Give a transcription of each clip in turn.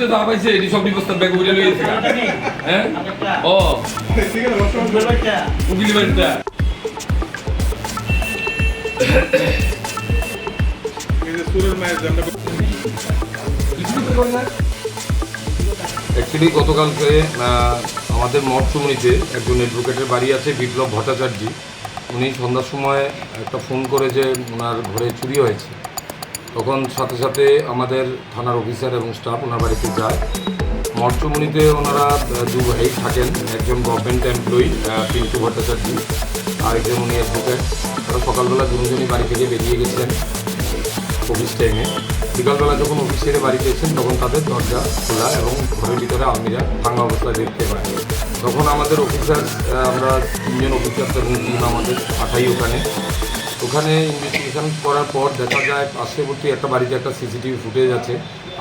যে যা পাইছে, এটি সব বিবস্থার ব্যাগ উড়ে হ্যাঁ? ও। গতকালকে আমাদের মঠচুমনিতে একজন অ্যাডভোকেটের বাড়ি আছে, বিপ্লব ভট্টাচার্য। উনি সন্ধ্যার সময় একটা ফোন করে যে ওনার ঘরে চুরি হয়েছে। তখন সাথে সাথে আমাদের থানার অফিসার এবং স্টাফ ওনার বাড়িতে যায়। মঠচুমনিতে ওনারা দু ভাই থাকেন, একজন গভর্নমেন্ট এমপ্লয়ি পিন্টু ভট্টাচার্য, আর একজন উনি অ্যাডভোকেট তারা সকালবেলা দুজনই বাড়ি থেকে বেরিয়ে গেছেন অফিস টাইমে বিকালবেলা যখন অফিস ছেড়ে বাড়িতে এসেছেন, তখন তাদের দরজা খোলা এবং ঘরের ভিতরে আলমিরা ভাঙা অবস্থায় দেখতে পায় তখন আমাদের অফিসার আমরা তিনজন অফিসার এবং টিম আমাদের পাঠাই ওখানে। ওখানে ইনভেস্টিগেশন করার পর দেখা যায় পার্শ্ববর্তী একটা বাড়িতে একটা সিসিটিভি ফুটেজ আছে।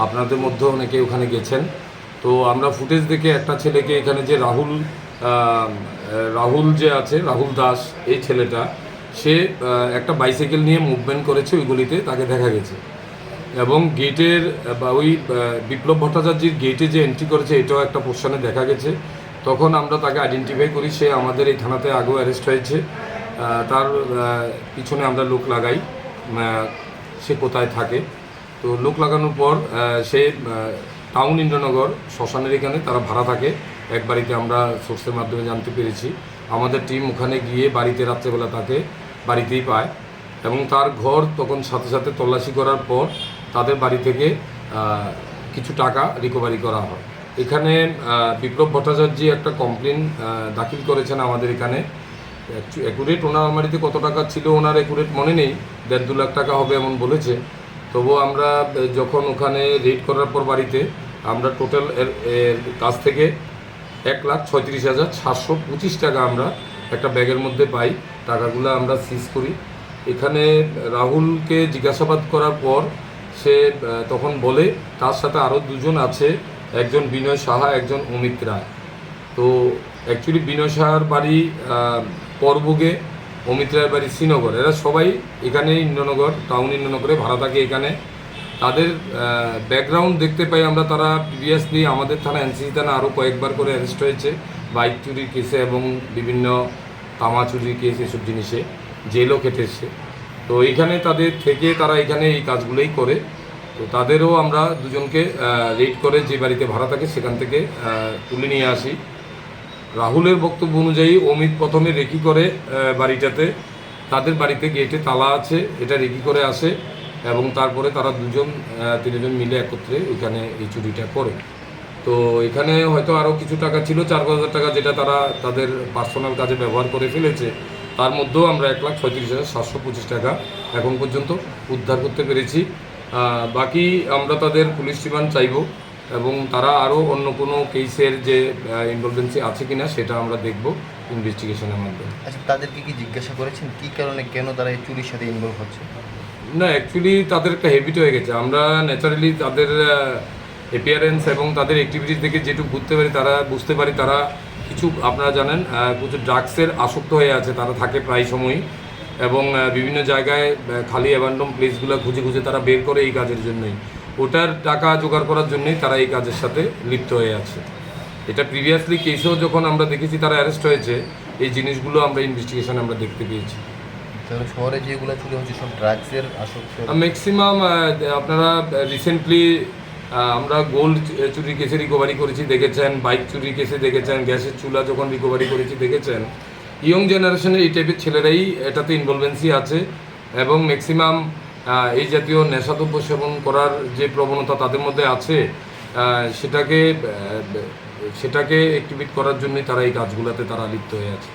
আপনাদের মধ্যে অনেকে ওখানে গেছেন। তো আমরা ফুটেজ দেখে একটা ছেলেকে এখানে যে রাহুল রাহুল যে আছে, রাহুল দাস, এই ছেলেটা, সে একটা বাইসাইকেল নিয়ে মুভমেন্ট করেছে ওই গলিতে, তাকে দেখা গেছে। এবং গেটের, বা ওই বিপ্লব ভট্টাচার্যের গেটে যে এন্ট্রি করেছে, এটাও একটা পোর্শনে দেখা গেছে। তখন আমরা তাকে আইডেন্টিফাই করি, সে আমাদের এই থানাতে আগেও অ্যারেস্ট হয়েছে। তার পিছনে আমরা লোক লাগাই সে কোথায় থাকে। তো লোক লাগানোর পর সে টাউন ইন্দ্রনগর, শ্মশানের এখানে তারা ভাড়া থাকে। এক বাড়িতে আমরা সোর্সের মাধ্যমে জানতে পেরেছি। আমাদের টিম ওখানে গিয়ে বাড়িতে রাত্রেবেলা তাকে বাড়িতেই পায় এবং তার ঘর তখন সাথে সাথে তল্লাশি করার পর তাদের বাড়ি থেকে কিছু টাকা রিকভারি করা হয়। এখানে বিপ্লব ভট্টাচার্য একটা কমপ্লেন দাখিল করেছেন আমাদের এখানে। অ্যাকুরেট ওনার আলমারিতে কত টাকা ছিল ওনার অ্যাকুরেট মনে নেই। দেড় দু লাখ টাকা হবে এমন বলেছে। তবুও আমরা যখন ওখানে রেড করার পর বাড়িতে, আমরা টোটাল এর কাছ থেকে এক লাখ ছয়ত্রিশ হাজার সাতশো পঁচিশ টাকা আমরা একটা ব্যাগের মধ্যে পাই। টাকাগুলো আমরা সিজ করি। এখানে রাহুলকে জিজ্ঞাসাবাদ করার পর সে তখন বলে, তার সাথে আরও দুজন আছে, একজন বিনয় সাহা, একজন অমিত রায়। তো অ্যাকচুয়ালি বিনয় সাহার বাড়ি পরবুগে রায়ের বাড়ি শ্রীনগর। এরা সবাই এখানে ইন্দ্রনগর টাউন ইন্দ্রনগরে ভাড়া থাকে এখানে। তাদের ব্যাকগ্রাউন্ড দেখতে পাই আমরা তারা প্রিভিয়াসলি আমাদের থানা এনসিসি থানা আরও কয়েকবার করে অ্যারেস্ট হয়েছে। বাইক চুরির কেসে এবং বিভিন্ন তামা চুরির কেস এসব জিনিসে জেলও কেটেছে তো এইখানে তাদের থেকে তারা এখানে এই কাজগুলোই করে। তো তাদেরও আমরা দুজনকে রেড করে যে বাড়িতে ভাড়া থাকে সেখান থেকে তুলে নিয়ে আসি। রাহুলের বক্তব্য অনুযায়ী অমিত প্রথমে রেকি করে বাড়িটাতে। তাদের বাড়িতে গেটে তালা আছে, এটা রেকি করে আসে এবং তারপরে তারা দুজন তিনজন মিলে একত্রে এখানে এই চুরিটা করে। তো এখানে হয়তো আরও কিছু টাকা ছিল, চার পাঁচ হাজার টাকা যেটা তারা তাদের পার্সোনাল কাজে ব্যবহার করে ফেলেছে। তার মধ্যেও আমরা এক লাখ ছয়ত্রিশ হাজার সাতশো পঁচিশ টাকা এখন পর্যন্ত উদ্ধার করতে পেরেছি। বাকি আমরা তাদের পুলিশ রিমান্ড চাইব। এবং তারা আরও অন্য কোনো কেসের যে ইনভলভেন্সি আছে কি না সেটা আমরা দেখব ইনভেস্টিগেশনের মাধ্যমে। আচ্ছা তাদেরকে কি জিজ্ঞাসা করেছেন? কি কারণে কেন তারা এই চুরির সাথে ইনভলভ হচ্ছে? না অ্যাকচুয়ালি তাদের একটা হ্যাবিট হয়ে গেছে। আমরা ন্যাচারালি তাদের অ্যাপিয়ারেন্স এবং তাদের অ্যাক্টিভিটিস দেখে যেটুকু বুঝতে পারি তারা বুঝতে পারি তারা কিছু আপনারা জানেন কিছু ড্রাগসের আসক্ত হয়ে আছে। তারা থাকে প্রায় সময়ই এবং বিভিন্ন জায়গায় খালি অ্যাবান্ডম প্লেসগুলো খুঁজে খুঁজে তারা বের করে এই কাজের জন্যই। ওটার টাকা জোগাড় করার জন্যই তারা এই কাজের সাথে লিপ্ত হয়ে আছে। এটা প্রিভিয়াসলি কেসেও যখন আমরা দেখেছি তারা অ্যারেস্ট হয়েছে এই জিনিসগুলো আমরা ইনভেস্টিগেশন আমরা দেখতে পেয়েছি। শহরে যেগুলো চুরি হচ্ছে সব ড্রাগসের আসক্ত ম্যাক্সিমাম আপনারা রিসেন্টলি আমরা গোল্ড চুরি কেসে রিকভারি করেছি দেখেছেন বাইক চুরি কেসে দেখেছেন গ্যাসের চুলা যখন রিকভারি করেছি দেখেছেন। ইয়ং জেনারেশনের এই টাইপের ছেলেরাই এটাতে ইনভলভেন্সি আছে এবং ম্যাক্সিমাম এই জাতীয় নেশাদ্রব্য সেবন করার যে প্রবণতা তাদের মধ্যে আছে সেটাকে সেটাকে অ্যাক্টিভেট করার জন্যই তারা এই কাজগুলোতে তারা লিপ্ত হয়ে আছে।